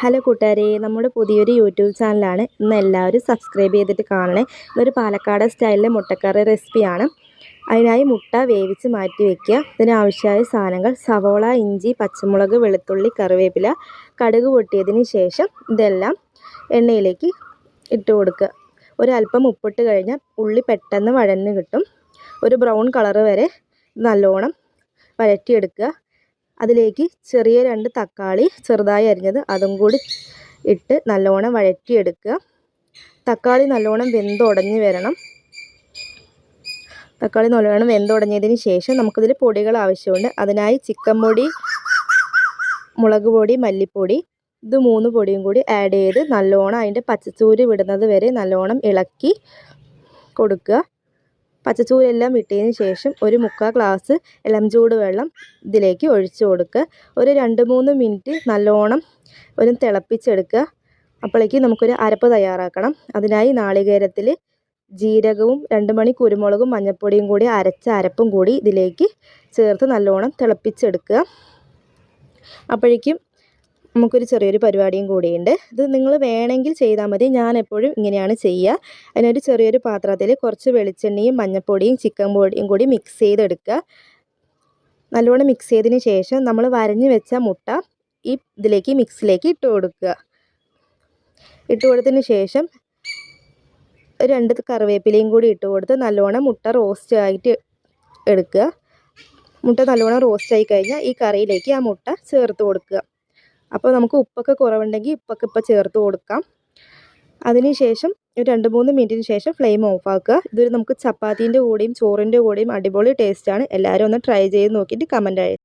Hello കൂട്ടുകാരെ നമ്മുടെ പുതിയൊരു യൂട്യൂബ് ചാനലാണ് ഇന്ന് എല്ലാവരും സബ്സ്ക്രൈബ് ചെയ്തിട്ട് കാണണേ. ഇതൊരു പാലക്കാട് സ്റ്റൈലിലെ മുട്ടക്കറി റെസിപ്പിയാണ്. അതിനായി മുട്ട വേവിച്ച് മാറ്റി വയ്ക്കുക ഇതിനാവശ്യമായ സാധനങ്ങൾ സവോള ഇഞ്ചി പച്ചമുളക് വെളുത്തുള്ളി കറിവേപ്പില കടുക് പൊട്ടിയതിന് ശേഷം ഇതെല്ലാം എണ്ണയിലേക്ക് ഇട്ട് കൊടുക്കുക. ഒരല്പം ഉപ്പിട്ട് കഴിഞ്ഞാൽ ഉള്ളി പെട്ടെന്ന് വഴന്ന് കിട്ടും. ഒരു ബ്രൗൺ കളറ് വരെ നല്ലോണം വഴറ്റിയെടുക്കുക. അതിലേക്ക് ചെറിയ രണ്ട് തക്കാളി ചെറുതായി അരിഞ്ഞത് അതും കൂടി ഇട്ട് നല്ലോണം വഴറ്റിയെടുക്കുക. തക്കാളി നല്ലോണം വെന്തുടഞ്ഞ് വരണം. തക്കാളി നല്ലോണം വെന്തുടഞ്ഞതിന് ശേഷം നമുക്കിതിൽ പൊടികൾ ആവശ്യമുണ്ട്. അതിനായി ചിക്കൻ പൊടി മുളക് പൊടി മല്ലിപ്പൊടി ഇത് മൂന്ന് പൊടിയും കൂടി ആഡ് ചെയ്ത് നല്ലോണം അതിന്റെ പച്ചച്ചൂര് വിടുന്നത് വരെ നല്ലോണം ഇളക്കി കൊടുക്കുക. പച്ചച്ചൂരെല്ലാം ഇട്ടതിന് ശേഷം ഒരു മുക്കാൽ ഗ്ലാസ് ഇളം ചൂട് വെള്ളം ഇതിലേക്ക് ഒഴിച്ചു കൊടുക്കുക. ഒരു രണ്ട് മൂന്ന് മിനിറ്റ് നല്ലോണം ഒരു തിളപ്പിച്ചെടുക്കുക. അപ്പോഴേക്ക് നമുക്കൊരു അരപ്പ് തയ്യാറാക്കണം. അതിനായി നാളികേരത്തിൽ ജീരകവും രണ്ട് മണി കുരുമുളകും മഞ്ഞൾപ്പൊടിയും കൂടി അരച്ച അരപ്പും കൂടി ഇതിലേക്ക് ചേർത്ത് നല്ലോണം തിളപ്പിച്ചെടുക്കുക. അപ്പോഴേക്കും നമുക്കൊരു ചെറിയൊരു പരിപാടിയും കൂടിയുണ്ട്. ഇത് നിങ്ങൾ വേണമെങ്കിൽ ചെയ്താൽ മതി. ഞാൻ എപ്പോഴും ഇങ്ങനെയാണ് ചെയ്യുക. അതിനൊരു ചെറിയൊരു പാത്രത്തിൽ കുറച്ച് വെളിച്ചെണ്ണയും മഞ്ഞൾപ്പൊടിയും ചിക്കൻ പൊടിയും കൂടി മിക്സ് ചെയ്തെടുക്കുക. നല്ലോണം മിക്സ് ചെയ്തതിന് ശേഷം നമ്മൾ വരഞ്ഞ് വെച്ച മുട്ട ഈ ഇതിലേക്ക് മിക്സിലേക്ക് ഇട്ട് കൊടുക്കുക. ഇട്ട് കൊടുത്തതിന് ശേഷം രണ്ട് കറിവേപ്പിലയും കൂടി ഇട്ട് കൊടുത്ത് നല്ലോണം മുട്ട റോസ്റ്റ് ആയിട്ട് എടുക്കുക. മുട്ട നല്ലോണം റോസ്റ്റ് ആയി കഴിഞ്ഞാൽ ഈ കറിയിലേക്ക് ആ മുട്ട ചേർത്ത് കൊടുക്കുക. അപ്പോൾ നമുക്ക് ഉപ്പൊക്കെ കുറവുണ്ടെങ്കിൽ ഉപ്പൊക്കെ ഇപ്പോൾ ചേർത്ത് കൊടുക്കാം. അതിനുശേഷം ഒരു രണ്ട് മൂന്ന് മിനിറ്റിന് ശേഷം ഫ്ലെയിം ഓഫ് ആക്കുക. ഇതൊരു നമുക്ക് ചപ്പാത്തീന്റെ കൂടെയും ചോറിന്റെ കൂടെയും അടിപൊളി ടേസ്റ്റാണ് എല്ലാവരും ഒന്ന് ട്രൈ ചെയ്ത് നോക്കിയിട്ട് കമന്റ്